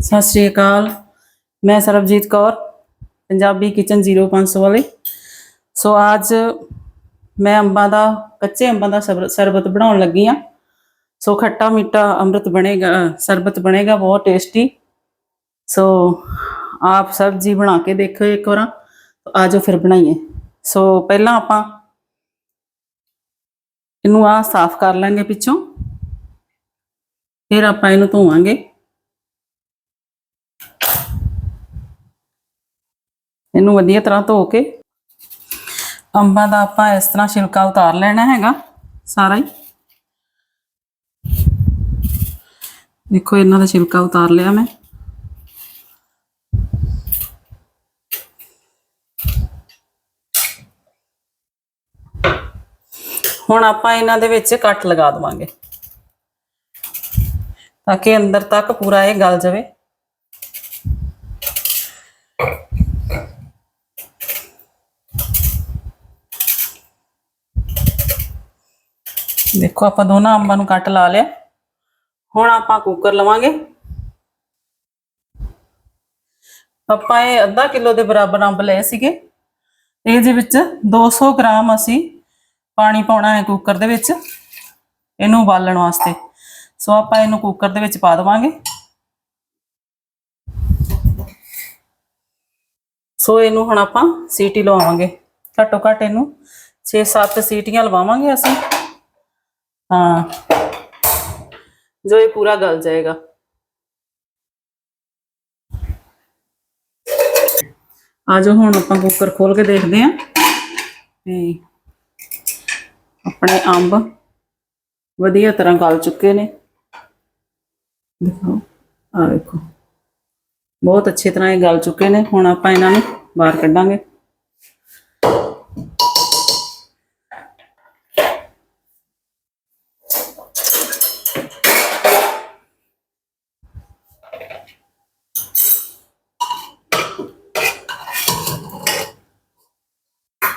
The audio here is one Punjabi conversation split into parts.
ਸਤਿ ਸ਼੍ਰੀ ਅਕਾਲ। ਮੈਂ ਸਰਬਜੀਤ ਕੌਰ, ਪੰਜਾਬੀ ਕਿਚਨ 0500 ਵਾਲੇ। ਸੋ ਅੱਜ ਮੈਂ ਅੰਬਾਂ ਦਾ, ਕੱਚੇ ਅੰਬਾਂ ਦਾ ਸਬਰ- ਸਰਬਤ ਬਣਾਉਣ ਲੱਗੀ ਆ ਸੋ ਖੱਟਾ ਮਿੱਠਾ ਅੰਮ੍ਰਿਤ ਬਣੇਗਾ, ਸਰਬਤ ਬਣੇਗਾ, ਬਹੁਤ ਟੇਸਟੀ। ਸੋ ਆਪ ਸਬਜ਼ੀ ਬਣਾ ਕੇ ਦੇਖੋ ਇੱਕ ਵਾਰ ਆਜੋ ਫਿਰ ਬਣਾਈਏ। ਸੋ ਪਹਿਲਾਂ ਆਪਾਂ ਇਹਨੂੰ ਆ ਸਾਫ਼ ਕਰ ਲਾਂਗੇ ਪਿੱਛੋਂ। ਫਿਰ ਆਪਾਂ ਇਹਨੂੰ ਧੋਵਾਂਗੇ। ਇਹਨੂੰ ਵਧੀਆ ਤਰ੍ਹਾਂ ਧੋ ਕੇ ਅੰਬਾਂ ਦਾ ਆਪਾਂ ਇਸ ਤਰ੍ਹਾਂ ਛਿਲਕਾ ਉਤਾਰ ਲੈਣਾ ਹੈਗਾ, ਸਾਰਾ ਹੀ। ਦੇਖੋ, ਇਹਨਾਂ ਦਾ ਛਿਲਕਾ ਉਤਾਰ ਲਿਆ ਮੈਂ। ਹੁਣ ਆਪਾਂ ਇਹਨਾਂ ਦੇ ਵਿੱਚ ਕੱਟ ਲਗਾ ਦਵਾਂਗੇ, ਤਾਂ ਕਿ ਅੰਦਰ ਤੱਕ ਪੂਰਾ ਇਹ ਗਲ ਜਾਵੇ। ਦੇਖੋ ਆਪਾਂ ਦੋਨਾਂ ਅੰਬਾਂ ਨੂੰ ਕੱਟ ਲਾ ਲਿਆ। ਹੁਣ ਆਪਾਂ ਕੁੱਕਰ ਲਵਾਂਗੇ। ਆਪਾਂ ਇਹ ਅੱਧਾ ਕਿਲੋ ਦੇ ਬਰਾਬਰ ਅੰਬ ਲਏ ਸੀਗੇ। ਇਹਦੇ ਵਿੱਚ 200 ਗ੍ਰਾਮ ਅਸੀਂ ਪਾਣੀ ਪਾਉਣਾ ਹੈ ਕੁੱਕਰ ਦੇ ਵਿੱਚ। ਇਹਨੂੰ ਉਬਾਲਣ ਵਾਸਤੇ। ਸੋ ਆਪਾਂ ਇਹਨੂੰ ਕੁੱਕਰ ਦੇ ਵਿੱਚ ਪਾ ਦੇਵਾਂਗੇ। ਸੋ ਇਹਨੂੰ ਹੁਣ ਆਪਾਂ ਸੀਟੀ ਲਵਾਵਾਂਗੇ। ਘੱਟੋ ਘੱਟ ਇਹਨੂੰ 6-7 ਸੀਟੀਆਂ ਲਵਾਵਾਂਗੇ ਅਸੀਂ। ਹਾਂ। ਜੋ ਇਹ ਪੂਰਾ ਗਲ ਜਾਏਗਾ। ਆਜੋ ਹੁਣ ਆਪਾਂ ਕੁੱਕਰ ਖੋਲ ਕੇ ਦੇਖਦੇ ਆਂ ਤੇ ਆਪਣੇ ਅੰਬ ਵਧੀਆ ਤਰ੍ਹਾਂ ਗਲ ਚੁੱਕੇ ਨੇ। ਦੇਖੋ ਆ ਵੇਖੋ। ਬਹੁਤ ਅੱਛੀ ਤਰ੍ਹਾਂ ਇਹ ਗਲ ਚੁੱਕੇ ਨੇ। ਹੁਣ ਆਪਾਂ ਇਹਨਾਂ ਨੂੰ ਬਾਹਰ ਕੱਢਾਂਗੇ।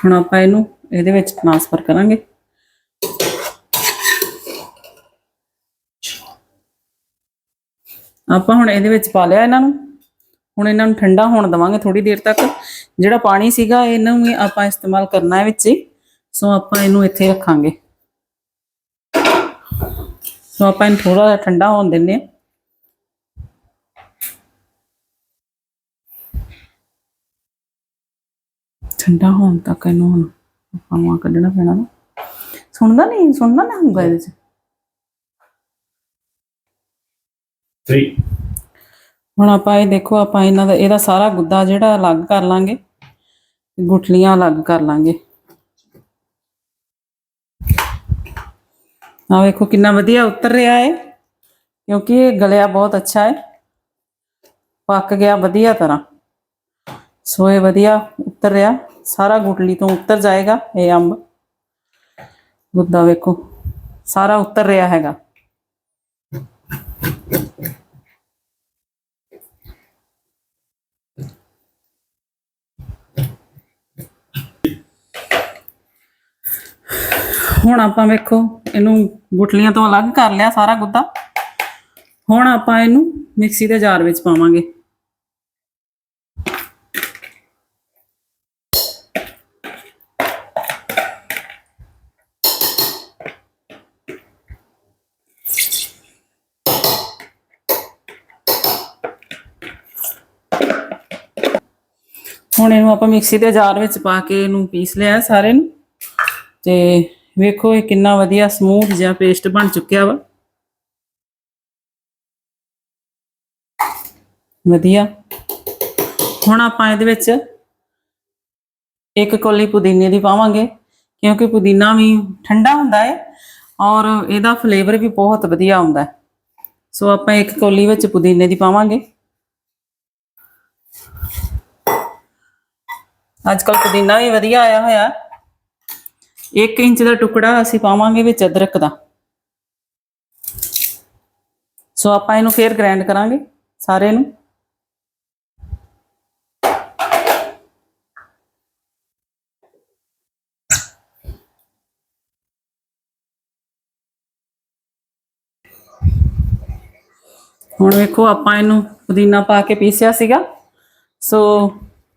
ਹੁਣ ਆਪਾਂ ਇਹਨੂੰ ਇਹਦੇ ਵਿੱਚ ਟ੍ਰਾਂਸਫਰ ਕਰਾਂਗੇ। ਆਪਾਂ ਹੁਣ ਇਹਦੇ ਵਿੱਚ ਪਾ ਲਿਆ ਇਹਨਾਂ ਨੂੰ। ਹੁਣ ਇਹਨਾਂ ਨੂੰ ਠੰਡਾ ਹੋਣ ਦਵਾਂਗੇ ਥੋੜੀ ਦੇਰ ਤੱਕ। ਜਿਹੜਾ ਪਾਣੀ ਸੀਗਾ, ਇਹਨੂੰ ਵੀ ਆਪਾਂ ਇਸਤੇਮਾਲ ਕਰਨਾ ਹੈ ਵਿੱਚ ਹੀ। ਸੋ ਆਪਾਂ ਇਹਨੂੰ ਇੱਥੇ ਰੱਖਾਂਗੇ। ਸੋ ਆਪਾਂ ਇਹਨੂੰ ਥੋੜਾ ਜਿਹਾ ਠੰਡਾ ਹੋਣ ਦਿੰਦੇ ਹਾਂ। ਠੰਡਾ ਹੋਣ ਤੱਕ ਇਹਨੂੰ ਹੁਣ ਆਪਾਂ ਨੂੰ ਆਹ ਕੱਢਣਾ ਪੈਣਾ ਵਾ। ਸੁਣਦਾ ਨਹੀਂ? ਸੁਣਦਾ ਨਾ ਹੋਊਗਾ ਇਹਦੇ ਚ? three, ਹੁਣ ਆਪਾਂ ਇਹ ਦੇਖੋ ਆਪਾਂ ਇਹਨਾਂ ਦਾ ਇਹਦਾ ਸਾਰਾ ਗੁੱਦਾ ਜਿਹੜਾ ਅਲੱਗ ਕਰ ਲਾਂਗੇ ਤੇ ਗੁਠਲੀਆਂ ਅਲੱਗ ਕਰ ਲਾਂਗੇ। ਆ ਵੇਖੋ ਕਿੰਨਾ ਵਧੀਆ ਉਤਰ ਰਿਹਾ ਹੈ ਕਿਉਂਕਿ ਇਹ ਗਲਿਆ ਬਹੁਤ ਅੱਛਾ ਹੈ। ਪੱਕ ਗਿਆ ਵਧੀਆ ਤਰ੍ਹਾਂ। ਸੋ ਇਹ ਵਧੀਆ ਉਤਰ ਰਿਹਾ। ਸਾਰਾ ਗੁਟਲੀ ਤੋਂ ਉਤਰ ਜਾਏਗਾ ਇਹ ਅੰਬ। ਗੁੱਦਾ ਵੇਖੋ, ਸਾਰਾ ਉਤਰ ਰਿਹਾ ਹੈਗਾ। ਹੁਣ ਆਪਾਂ ਵੇਖੋ, ਇਹਨੂੰ ਗੁਟਲੀਆਂ ਤੋਂ ਅਲੱਗ ਕਰ ਲਿਆ ਸਾਰਾ ਗੁੱਦਾ। ਹੁਣ ਆਪਾਂ ਇਹਨੂੰ ਮਿਕਸੀ ਦੇ ਜਾਰ ਵਿੱਚ ਪਾਵਾਂਗੇ। ਹੁਣ ਇਹਨੂੰ ਆਪਾਂ ਮਿਕਸੀ ਦੇ ਜਾਰ ਵਿੱਚ ਪਾ ਕੇ ਇਹਨੂੰ ਪੀਸ ਲਿਆ ਸਾਰੇ ਨੂੰ। ਤੇ ਵੇਖੋ ਇਹ ਕਿੰਨਾ ਵਧੀਆ ਸਮੂਥ ਜਿਹਾ ਪੇਸਟ ਬਣ ਚੁੱਕਿਆ ਵਾ। ਵਧੀਆ। ਹੁਣ ਆਪਾਂ ਇਹਦੇ ਵਿੱਚ ਇੱਕ ਕੋਲੀ ਪੁਦੀਨੇ ਦੀ ਪਾਵਾਂਗੇ, ਕਿਉਂਕਿ ਪੁਦੀਨਾ ਵੀ ਠੰਡਾ ਹੁੰਦਾ ਹੈ ਔਰ ਇਹਦਾ ਫਲੇਵਰ ਵੀ ਬਹੁਤ ਵਧੀਆ ਆਉਂਦਾ ਹੈ। ਸੋ ਆਪਾਂ ਇੱਕ ਕੋਲੀ ਵਿੱਚ ਪੁਦੀਨੇ ਦੀ ਪਾਵਾਂਗੇ। ਅੱਜ ਕੱਲ ਪੁਦੀਨਾ ਵੀ ਵਧੀਆ ਆਇਆ ਹੋਇਆ। ਹੈ 1 ਇੰਚ ਦਾ ਟੁਕੜਾ ਅਸੀਂ ਪਾਵਾਂਗੇ ਵਿੱਚ ਅਦਰਕ ਦਾ। ਸੋ ਆਪਾਂ ਇਹਨੂੰ ਫੇਰ ਗ੍ਰਾਈਂਡ ਕਰਾਂਗੇ ਸਾਰੇ ਨੂੰ। ਹੁਣ ਵੇਖੋ ਆਪਾਂ ਇਹਨੂੰ ਪੁਦੀਨਾ ਪਾ ਕੇ ਪੀਸਿਆ ਸੀਗਾ। ਸੋ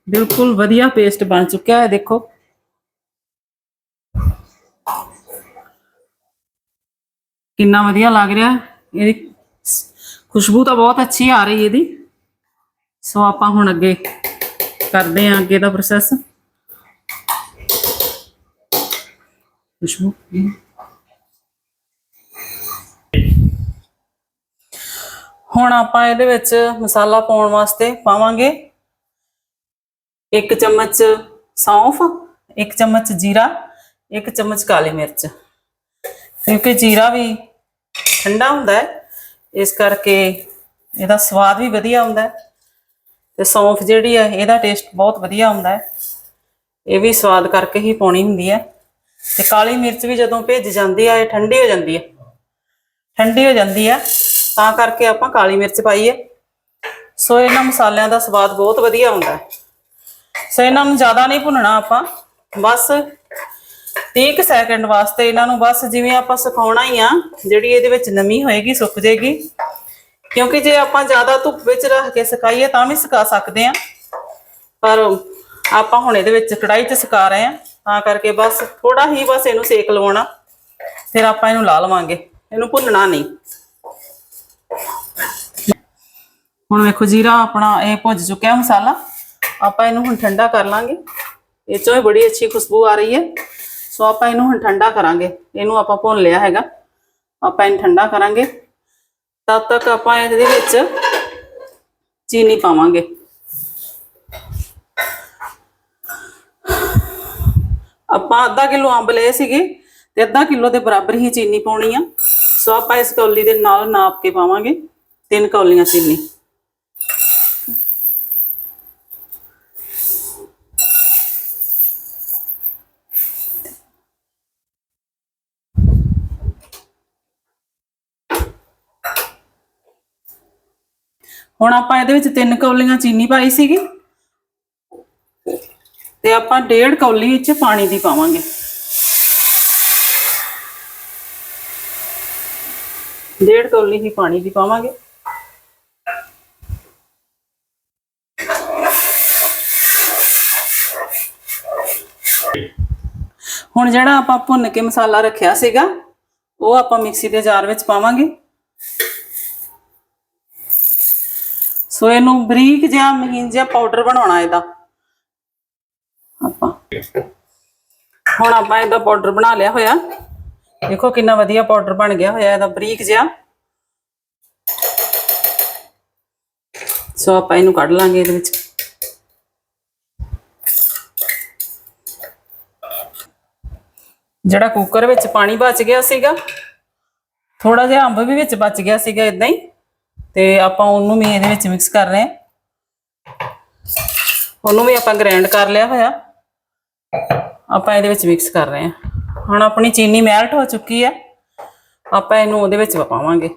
ਬਿਲਕੁਲ ਵਧੀਆ ਪੇਸਟ ਬਣ ਚੁੱਕਿਆ ਹੈ, ਦੇਖੋ। ਕਿੰਨਾ ਵਧੀਆ ਲੱਗ ਰਿਹਾ ਇਹਦੀ ਖੁਸ਼ਬੂ ਤਾਂ ਬਹੁਤ ਅੱਛੀ ਆ ਰਹੀ ਇਹਦੀ। ਸੋ ਆਪਾਂ ਹੁਣ ਅੱਗੇ ਕਰਦੇ ਹਾਂ ਅੱਗੇ ਦਾ ਪ੍ਰੋਸੈਸ ਖੁਸ਼ਬੂ। ਹੁਣ ਆਪਾਂ ਇਹਦੇ ਵਿੱਚ ਮਸਾਲਾ ਪਾਉਣ ਵਾਸਤੇ ਪਾਵਾਂਗੇ। ਇੱਕ ਚਮਚ ਸੌਂਫ, ਇੱਕ ਚਮਚ ਜੀਰਾ, ਇੱਕ ਚਮਚ ਕਾਲੀ ਮਿਰਚ। ਕਿਉਂਕਿ ਜੀਰਾ ਵੀ ਠੰਡਾ ਹੁੰਦਾ ਹੈ, ਇਸ ਕਰਕੇ ਇਹਦਾ ਸਵਾਦ ਵੀ ਵਧੀਆ ਹੁੰਦਾ ਹੈ ਤੇ ਸੌਂਫ ਜਿਹੜੀ ਹੈ, ਇਹਦਾ ਟੇਸਟ ਬਹੁਤ ਵਧੀਆ ਹੁੰਦਾ ਹੈ। ਇਹ ਵੀ ਸਵਾਦ ਕਰਕੇ ਹੀ ਪਾਉਣੀ ਹੁੰਦੀ ਹੈ। ਤੇ ਕਾਲੀ ਮਿਰਚ ਵੀ ਜਦੋਂ ਭਿੱਜ ਜਾਂਦੀ ਹੈ, ਇਹ ਠੰਡੀ ਹੋ ਜਾਂਦੀ ਹੈ। ਠੰਡੀ ਹੋ ਜਾਂਦੀ ਹੈ, ਤਾਂ ਕਰਕੇ ਆਪਾਂ ਕਾਲੀ ਮਿਰਚ ਪਾਈ ਹੈ ਸੋ ਇਹਨਾਂ ਮਸਾਲਿਆਂ ਦਾ ਸਵਾਦ ਬਹੁਤ ਵਧੀਆ ਹੁੰਦਾ ਹੈ। ਸੋ ਇਹਨਾਂ ਨੂੰ ਜ਼ਿਆਦਾ ਨਹੀਂ ਭੁੰਨਣਾ ਆਪਾਂ। ਬਸ 30 ਸੈਕਿੰਡ ਵਾਸਤੇ ਇਹਨਾਂ ਨੂੰ ਬਸ ਜਿਵੇਂ ਆਪਾਂ ਸੁਕਾਉਣਾ ਹੀ ਆ, ਜਿਹੜੀ ਇਹਦੇ ਵਿੱਚ ਨਮੀ ਹੋਏਗੀ, ਸੁੱਕ ਜਾਏਗੀ। ਕਿਉਂਕਿ ਜੇ ਆਪਾਂ ਜ਼ਿਆਦਾ ਧੁੱਪ ਵਿੱਚ ਰੱਖ ਕੇ ਸੁਕਾਈਏ ਤਾਂ ਵੀ ਸੁਕਾ ਸਕਦੇ ਆ। ਪਰ ਆਪਾਂ ਹੁਣ ਇਹਦੇ ਵਿੱਚ ਕੜਾਈ 'ਚ ਸੁਕਾ ਰਹੇ ਆ, ਤਾਂ ਕਰਕੇ ਬਸ ਥੋੜਾ ਹੀ ਬਸ ਇਹਨੂੰ ਸੇਕ ਲਵਾਉਣਾ। ਫਿਰ ਆਪਾਂ ਇਹਨੂੰ ਲਾ ਲਵਾਂਗੇ, ਇਹਨੂੰ ਭੁੰਨਣਾ ਨਹੀਂ। ਹੁਣ ਵੇਖੋ ਜੀਰਾ ਆਪਣਾ ਇਹ ਭੁੱਜ ਚੁੱਕਿਆ ਮਸਾਲਾ। ਆਪਾਂ ਇਹਨੂੰ ਹੁਣ ਠੰਡਾ ਕਰ ਲਾਂਗੇ। ਇਹ ਚੋਂ ਹੀ ਬੜੀ ਅੱਛੀ ਖੁਸ਼ਬੂ ਆ ਰਹੀ ਹੈ। ਸੋ ਆਪਾਂ ਇਹਨੂੰ ਹੁਣ ਠੰਡਾ ਕਰਾਂਗੇ। ਇਹਨੂੰ ਆਪਾਂ ਭੁੰਨ ਲਿਆ ਹੈਗਾ। ਆਪਾਂ ਇਹਨੂੰ ਠੰਡਾ ਕਰਾਂਗੇ। ਤਦ ਤੱਕ ਆਪਾਂ ਇਹਦੇ ਵਿੱਚ ਚੀਨੀ ਪਾਵਾਂਗੇ। ਆਪਾਂ ਅੱਧਾ ਕਿਲੋ ਅੰਬ ਲਏ ਸੀਗੇ ਤੇ ਅੱਧਾ ਕਿਲੋ ਦੇ ਬਰਾਬਰ ਹੀ ਚੀਨੀ ਪਾਉਣੀ ਆ। ਸੋ ਆਪਾਂ ਇਸ ਕੌਲੀ ਦੇ ਨਾਲ ਨਾਪ ਕੇ ਪਾਵਾਂਗੇ। ਤਿੰਨ ਕੌਲੀਆਂ ਚੀਨੀ। ਹੁਣ ਆਪਾਂ ਇਹਦੇ ਵਿੱਚ ਤਿੰਨ ਕੌਲੀਆਂ ਚੀਨੀ ਪਾਈ ਸੀਗੀ। ਤੇ ਆਪਾਂ ਡੇਢ ਕੌਲੀ ਵਿੱਚ ਪਾਣੀ ਦੀ ਪਾਵਾਂਗੇ। ਡੇਢ ਕੌਲੀ ਹੀ ਪਾਣੀ ਦੀ ਪਾਵਾਂਗੇ। ਹੁਣ ਜਿਹੜਾ ਆਪਾਂ ਭੁੰਨ ਕੇ ਮਸਾਲਾ ਰੱਖਿਆ ਸੀਗਾ, ਉਹ ਆਪਾਂ ਮਿਕਸੀ ਦੇ ਜਾਰ ਵਿੱਚ ਪਾਵਾਂਗੇ। ਸੋ ਇਹਨੂੰ ਬਰੀਕ ਜਿਹਾ ਮਹੀਨ ਜਿਹਾ ਪਾਊਡਰ ਬਣਾਉਣਾ ਇਹਦਾ। ਆਪਾਂ। ਹੁਣ ਆਪਾਂ ਇਹਦਾ ਪਾਊਡਰ ਬਣਾ ਲਿਆ ਹੋਇਆ। ਦੇਖੋ ਕਿੰਨਾ ਵਧੀਆ ਪਾਊਡਰ ਬਣ ਗਿਆ ਹੋਇਆ ਇਹਦਾ, ਬਰੀਕ ਜਿਹਾ। ਸੋ ਆਪਾਂ ਇਹਨੂੰ ਕੱਢ ਲਾਂਗੇ ਇਹਦੇ ਵਿੱਚ। ਜਿਹੜਾ ਕੁੱਕਰ ਵਿੱਚ ਪਾਣੀ ਬਚ ਗਿਆ ਸੀਗਾ ਥੋੜਾ ਜਿਹਾ ਅੰਬ ਵੀ ਵਿੱਚ ਬਚ ਗਿਆ ਸੀਗਾ ਇਦਾਂ ਹੀ। ਤੇ ਆਪਾਂ ਉਹਨੂੰ ਵੀ ਇਹਦੇ ਵਿੱਚ ਮਿਕਸ ਕਰ ਰਹੇ ਹਾਂ। ਉਹਨੂੰ ਵੀ ਆਪਾਂ ਗ੍ਰਾਈਂਡ ਕਰ ਲਿਆ ਹੋਇਆ। ਆਪਾਂ ਇਹਦੇ ਵਿੱਚ ਮਿਕਸ ਕਰ ਰਹੇ ਹਾਂ। ਹੁਣ ਆਪਣੀ ਚੀਨੀ ਮੈਲਟ ਹੋ ਚੁੱਕੀ ਹੈ। ਆਪਾਂ ਇਹਨੂੰ ਉਹਦੇ ਵਿੱਚ ਪਾਵਾਂਗੇ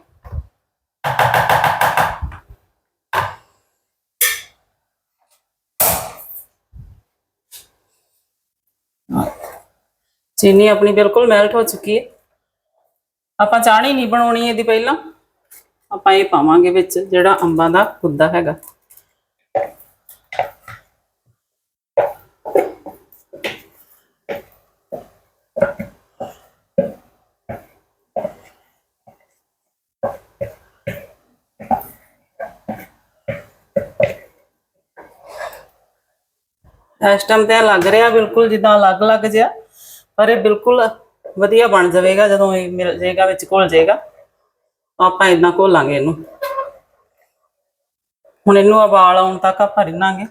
ਚੀਨੀ ਆਪਣੀ ਬਿਲਕੁਲ ਮੈਲਟ ਹੋ ਚੁੱਕੀ ਹੈ। ਆਪਾਂ ਚਾਹਣੀ ਨਹੀਂ ਬਣਾਉਣੀ ਇਹਦੀ ਪਹਿਲਾਂ। ਆਪਾਂ ਇਹ ਪਾਵਾਂਗੇ ਵਿੱਚ ਜਿਹੜਾ ਅੰਬਾਂ ਦਾ ਗੁੱਦਾ ਹੈਗਾ। ਇਸ ਟਾਈਮ ਤੇ ਲੱਗ ਰਿਹਾ ਬਿਲਕੁਲ ਜਿੱਦਾਂ ਅਲੱਗ-ਅਲੱਗ ਜਿਹਾ, ਪਰ ਇਹ ਬਿਲਕੁਲ ਵਧੀਆ ਬਣ ਜਾਵੇਗਾ ਜਦੋਂ ਇਹ ਮਿਲ ਜਾਏਗਾ, ਵਿੱਚ ਘੁਲ ਜਾਏਗਾ। ਆਪਾਂ ਇਦਾਂ ਘੋਲਾਂਗੇ ਇਹਨੂੰ। ਹੁਣ ਇਹਨੂੰ ਉਬਾਲ ਆਉਣ ਤੱਕ ਆਪਾਂ ਰਿੰਨਾਂਗੇ।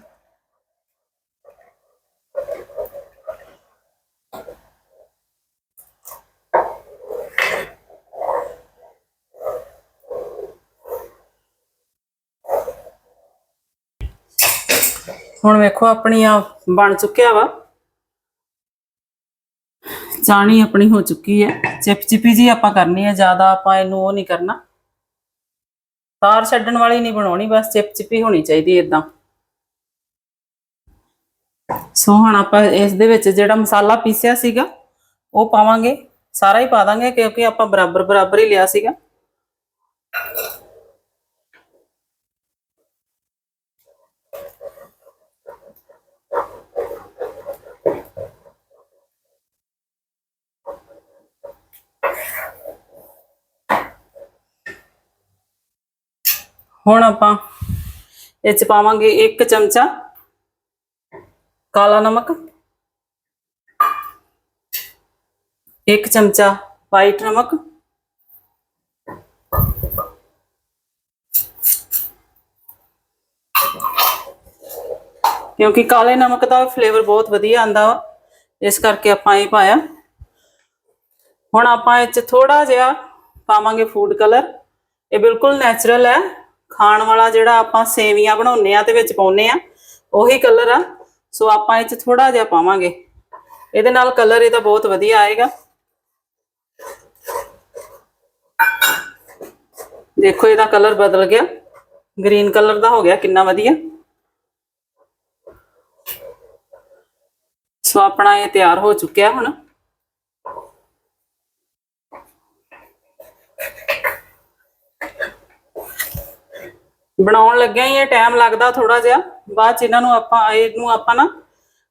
ਹੁਣ ਵੇਖੋ ਆਪਣੀ ਆ ਬਣ ਚੁੱਕਿਆ ਵਾ। ਚਾਣੀ ਆਪਣੀ ਹੋ ਚੁੱਕੀ ਹੈ। ਚਿਪਚਿਪੀ ਜੀ ਆਪਾਂ ਕਰਨੀ ਹੈ, ਜ਼ਿਆਦਾ ਆਪਾਂ ਇਹਨੂੰ ਉਹ ਨਹੀਂ ਕਰਨਾ। ਤਾਰ ਛੱਡਣ ਵਾਲੀ ਨਹੀਂ ਬਣਾਉਣੀ, ਬਸ ਚਿਪ ਚਿਪੀ ਹੋਣੀ ਚਾਹੀਦੀ ਇਦਾਂ ਸੋ ਹੁਣ ਆਪਾਂ ਇਸ ਦੇ ਵਿੱਚ ਜਿਹੜਾ ਮਸਾਲਾ ਪੀਸਿਆ ਸੀਗਾ, ਉਹ ਪਾਵਾਂਗੇ। ਸਾਰਾ ਹੀ ਪਾ ਦਾਂਗੇ, ਕਿਉਂਕਿ ਆਪਾਂ ਬਰਾਬਰ ਬਰਾਬਰ ਹੀ ਲਿਆ ਸੀਗਾ। ਹੁਣ ਆਪਾਂ ਇਹ ਚ ਪਾਵਾਂਗੇ 1 ਚਮਚਾ ਕਾਲਾ ਨਮਕ 1 ਚਮਚਾ ਵਾਈਟ ਨਮਕ, ਕਿਉਂਕਿ ਕਾਲੇ ਨਮਕ ਦਾ ਫਲੇਵਰ ਬਹੁਤ ਵਧੀਆ ਆਂਦਾ ਵਾ, ਇਸ ਕਰਕੇ ਆਪਾਂ ਇਹ ਪਾਇਆ। ਹੁਣ ਆਪਾਂ ਇਹ ਚ ਥੋੜਾ ਜਿਹਾ ਪਾਵਾਂਗੇ ਫੂਡ ਕਲਰ ਇਹ ਬਿਲਕੁਲ ਨੈਚੁਰਲ ਹੈ। ਖਾਣ ਵਾਲਾ ਜਿਹੜਾ ਆਪਾਂ ਸੇਵੀਆਂ ਬਣਾਉਂਦੇ ਆ ਤੇ ਵਿੱਚ ਪਾਉਂਦੇ ਆ, ਉਹੀ ਕਲਰ ਆ। ਸੋ ਆਪਾਂ ਇਹ ਚ ਥੋੜਾ ਜਿਹਾ ਪਾਵਾਂਗੇ। ਇਹਦੇ ਨਾਲ ਕਲਰ ਇਹਦਾ ਬਹੁਤ ਵਧੀਆ ਆਏਗਾ। ਦੇਖੋ, ਇਹਦਾ ਕਲਰ ਬਦਲ ਗਿਆ। ਗ੍ਰੀਨ ਕਲਰ ਦਾ ਹੋ ਗਿਆ, ਕਿੰਨਾ ਵਧੀਆ। ਸੋ ਆਪਣਾ ਇਹ ਤਿਆਰ ਹੋ ਚੁੱਕਿਆ ਹੁਣ। ਬਣਾਉਣ ਲੱਗਿਆ ਹੀ ਇਹ ਟਾਈਮ ਲੱਗਦਾ ਥੋੜਾ ਜਿਹਾ। ਬਾਅਦ ਚ ਇਹਨਾਂ ਨੂੰ ਆਪਾਂ, ਇਹਨੂੰ ਆਪਾਂ ਨਾ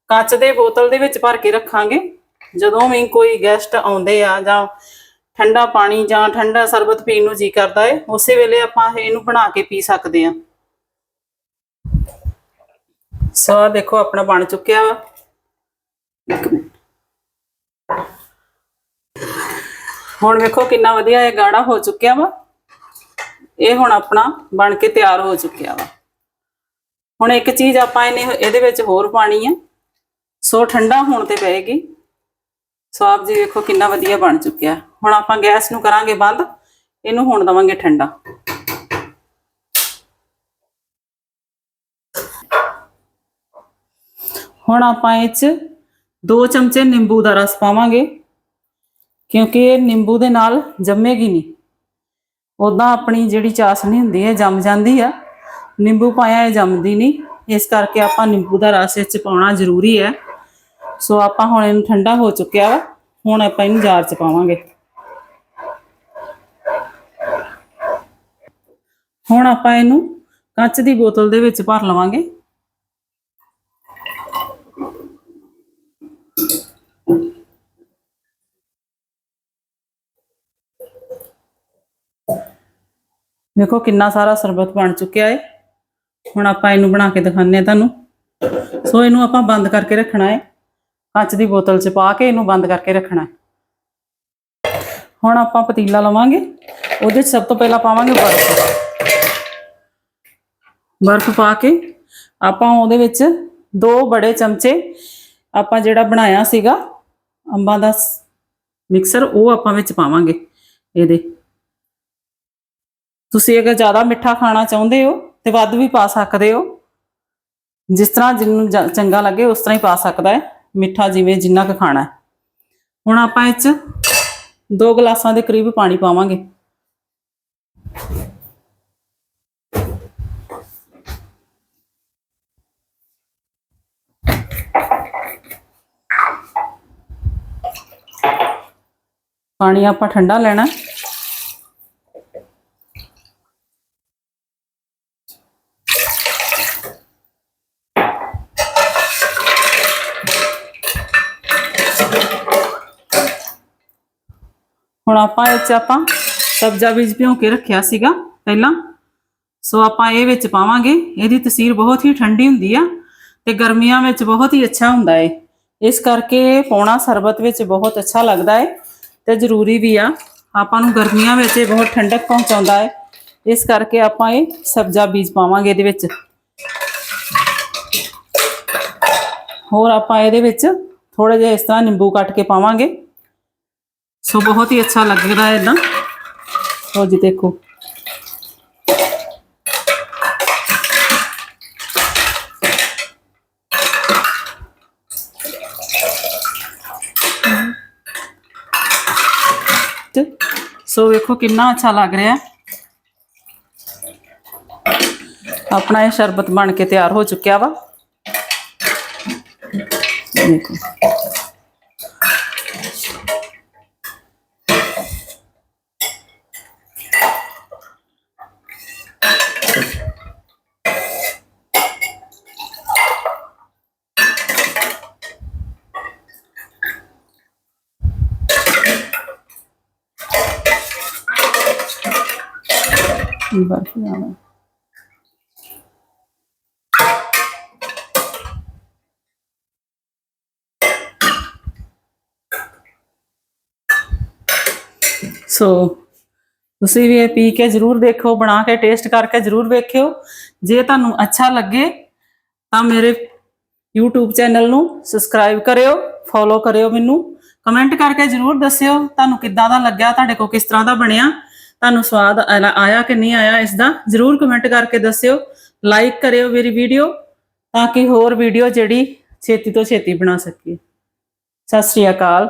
ਕੱਚ ਦੇ ਬੋਤਲ ਦੇ ਵਿੱਚ ਭਰ ਕੇ ਰੱਖਾਂਗੇ। ਜਦੋਂ ਵੀ ਕੋਈ ਗੈਸਟ ਆਉਂਦੇ ਆ ਜਾਂ ਠੰਡਾ ਪਾਣੀ ਜਾਂ ਠੰਡਾ ਸਰਬਤ ਪੀਣ ਨੂੰ ਜੀ ਕਰਦਾ ਹੈ ਉਸੇ ਵੇਲੇ ਆਪਾਂ ਇਹਨੂੰ ਬਣਾ ਕੇ ਪੀ ਸਕਦੇ ਆ। ਸਵਾ ਦੇਖੋ, ਆਪਣਾ ਬਣ ਚੁੱਕਿਆ ਵਾ। ਇੱਕ ਮਿੰਟ। ਹੁਣ ਵੇਖੋ ਕਿੰਨਾ ਵਧੀਆ ਇਹ ਗਾੜਾ ਹੋ ਚੁੱਕਿਆ ਵਾ। ਇਹ ਹੁਣ ਆਪਣਾ ਬਣ ਕੇ ਤਿਆਰ ਹੋ ਚੁੱਕਿਆ ਵਾ। ਹੁਣ ਇੱਕ ਚੀਜ਼ ਆਪਾਂ ਇਹਨੇ ਇਹਦੇ ਵਿੱਚ ਹੋਰ ਪਾਣੀ ਹੈ ਸੋ ਠੰਡਾ ਹੋਣ ਤੇ ਪਏਗੀ। ਸੋ ਆਪ ਜੀ ਵੇਖੋ ਕਿੰਨਾ ਵਧੀਆ ਬਣ ਚੁੱਕਿਆ। ਹੁਣ ਆਪਾਂ ਗੈਸ ਨੂੰ ਕਰਾਂਗੇ ਬੰਦ। ਇਹਨੂੰ ਹੋਣ ਦਵਾਂਗੇ ਠੰਡਾ। ਹੁਣ ਆਪਾਂ ਇਹ ਚ 2 ਚਮਚੇ ਨਿੰਬੂ ਦਾ ਰਸ ਪਾਵਾਂਗੇ। ਕਿਉਂਕਿ ਇਹ ਨਿੰਬੂ ਦੇ ਨਾਲ ਜੰਮੇਗੀ ਨਹੀਂ। ਉਦਾਂ ਆਪਣੀ ਜਿਹੜੀ ਚਾਸ਼ਨੀ ਹੁੰਦੀ ਹੈ ਜੰਮ ਜਾਂਦੀ ਆ। ਨਿੰਬੂ ਪਾਇਆ, ਇਹ ਜੰਮਦੀ ਨਹੀਂ। ਇਸ ਕਰਕੇ ਆਪਾਂ ਨਿੰਬੂ ਦਾ ਰਸ ਇਹ ਚ ਪਾਉਣਾ ਜ਼ਰੂਰੀ ਹੈ। ਸੋ ਆਪਾਂ ਹੁਣ ਇਹਨੂੰ ਠੰਡਾ ਹੋ ਚੁੱਕਿਆ ਵਾ। ਹੁਣ ਆਪਾਂ ਇਹਨੂੰ ਜਾਰ ਚ ਪਾਵਾਂਗੇ। ਹੁਣ ਆਪਾਂ ਇਹਨੂੰ ਕੱਚ ਦੀ ਬੋਤਲ ਦੇ ਵਿੱਚ ਭਰ ਲਵਾਂਗੇ। ਦੇਖੋ ਕਿੰਨਾ ਸਾਰਾ ਸਰਬਤ ਬਣ ਚੁੱਕਿਆ ਹੈ ਹੁਣ ਆਪਾਂ ਇਹਨੂੰ ਬਣਾ ਕੇ ਦਿਖਾਉਂਦੇ ਆ ਤੁਹਾਨੂੰ। ਸੋ ਇਹਨੂੰ ਆਪਾਂ ਬੰਦ ਕਰਕੇ ਰੱਖਣਾ ਹੈ ਕੱਚ ਦੀ ਬੋਤਲ 'ਚ ਪਾ ਕੇ ਇਹਨੂੰ ਬੰਦ ਕਰਕੇ ਰੱਖਣਾ ਹੈ ਹੁਣ ਆਪਾਂ ਪਤੀਲਾ ਲਵਾਂਗੇ। ਉਹਦੇ 'ਚ ਸਭ ਤੋਂ ਪਹਿਲਾਂ ਪਾਵਾਂਗੇ ਬਰਫ਼। ਬਰਫ਼ ਪਾ ਕੇ ਆਪਾਂ ਉਹਦੇ ਵਿੱਚ ਦੋ ਬੜੇ ਚਮਚੇ ਆਪਾਂ ਜਿਹੜਾ ਬਣਾਇਆ ਸੀਗਾ ਅੰਬਾਂ ਦਾ ਮਿਕਸਰ, ਉਹ ਆਪਾਂ ਵਿੱਚ ਪਾਵਾਂਗੇ। ਇਹਦੇ ਤੁਸੀਂ ਅਗਰ ਜ਼ਿਆਦਾ ਮਿੱਠਾ ਖਾਣਾ ਚਾਹੁੰਦੇ ਹੋ ਤੇ ਵੱਧ ਵੀ ਪਾ ਸਕਦੇ ਹੋ। ਜਿਸ ਤਰ੍ਹਾਂ ਜਿਹਨੂੰ ਚੰਗਾ ਲੱਗੇ ਉਸ ਤਰ੍ਹਾਂ ਹੀ ਪਾ ਸਕਦਾ ਹੈ। ਮਿੱਠਾ ਜਿਵੇਂ ਜਿੰਨਾ ਕੁ ਖਾਣਾ ਹੈ। ਹੁਣ ਆਪਾਂ ਇਹ 'ਚ ਦੋ ਗਲਾਸਾਂ ਦੇ ਕਰੀਬ ਪਾਣੀ ਪਾਵਾਂਗੇ। ਪਾਣੀ ਆਪਾਂ ਠੰਡਾ ਲੈਣਾ ਹੁਣ ਆਪਾਂ ਇਹ ਚ ਆਪਾਂ ਸਬਜ਼ਾ ਬੀਜ ਭਿਉਂ ਕੇ ਰੱਖਿਆ ਸੀਗਾ ਪਹਿਲਾਂ। ਸੋ ਆਪਾਂ ਇਹ ਵਿੱਚ ਪਾਵਾਂਗੇ। ਇਹਦੀ ਤਸੀਰ ਬਹੁਤ ਹੀ ਠੰਡੀ ਹੁੰਦੀ ਆ ਤੇ ਗਰਮੀਆਂ ਵਿੱਚ ਬਹੁਤ ਹੀ ਅੱਛਾ ਹੁੰਦਾ ਹੈ ਇਸ ਕਰਕੇ ਇਹ ਪਾਉਣਾ ਸਰਬਤ ਵਿੱਚ ਬਹੁਤ ਅੱਛਾ ਲੱਗਦਾ ਹੈ ਤੇ ਜ਼ਰੂਰੀ ਵੀ ਆ। ਆਪਾਂ ਨੂੰ ਗਰਮੀਆਂ ਵਿੱਚ ਇਹ ਬਹੁਤ ਠੰਡਕ ਪਹੁੰਚਾਉਂਦਾ ਹੈ ਇਸ ਕਰਕੇ ਆਪਾਂ ਇਹ ਸਬਜ਼ਾ ਬੀਜ ਪਾਵਾਂਗੇ ਇਹਦੇ ਵਿੱਚ। ਹੋਰ ਆਪਾਂ ਇਹਦੇ ਵਿੱਚ ਥੋੜਾ ਜਿਹਾ ਇਸ ਤਰ੍ਹਾਂ ਨਿੰਬੂ ਕੱਟ ਕੇ ਪਾਵਾਂਗੇ। ਸੋ ਬਹੁਤ ਹੀ ਅੱਛਾ ਲੱਗਦਾ ਹੈ ਇਦਾਂ ਲਓ ਜੀ ਦੇਖੋ ਤੇ ਸੋ ਵੇਖੋ ਕਿੰਨਾ ਅੱਛਾ ਲੱਗ ਰਿਹਾ ਹੈ ਆਪਣਾ ਇਹ ਸ਼ਰਬਤ ਬਣ ਕੇ ਤਿਆਰ ਹੋ ਚੁੱਕਿਆ ਵਾ ਦੇਖੋ ਬਰਫ ਜ਼ਿਆਦਾ ਸੋ ਤੁਸੀਂ ਵੀ ਇਹ ਪੀ ਕੇ ਜਰੂਰ ਦੇਖੋ, ਬਣਾ ਕੇ ਟੇਸਟ ਕਰਕੇ ਜਰੂਰ ਵੇਖਿਓ। ਜੇ ਤੁਹਾਨੂੰ ਅੱਛਾ ਲੱਗੇ ਤਾਂ ਮੇਰੇ YouTube ਚੈਨਲ ਨੂੰ ਸਬਸਕ੍ਰਾਈਬ ਕਰਿਓ ਫੋਲੋ ਕਰਿਓ ਮੈਨੂੰ। ਕਮੈਂਟ ਕਰਕੇ ਜਰੂਰ ਦੱਸਿਓ ਤੁਹਾਨੂੰ ਕਿੱਦਾਂ ਦਾ ਲੱਗਿਆ, ਤੁਹਾਡੇ ਕੋਲ ਕਿਸ ਤਰ੍ਹਾਂ ਦਾ ਬਣਿਆ, ਤੁਹਾਨੂੰ ਸਵਾਦ ਆਇਆ ਆਇਆ ਕਿ ਨਹੀਂ ਆਇਆ ਇਸ ਦਾ ਜਰੂਰ ਕਮੈਂਟ ਕਰਕੇ ਦੱਸਿਓ ਲਾਈਕ ਕਰਿਓ ਮੇਰੀ ਵੀਡੀਓ ਤਾਂ ਕਿ ਹੋਰ ਵੀਡੀਓ ਜਿਹੜੀ ਛੇਤੀ ਤੋਂ ਛੇਤੀ ਬਣਾ ਸਕੀਏ। ਸਤਿ ਸ਼੍ਰੀ ਅਕਾਲ।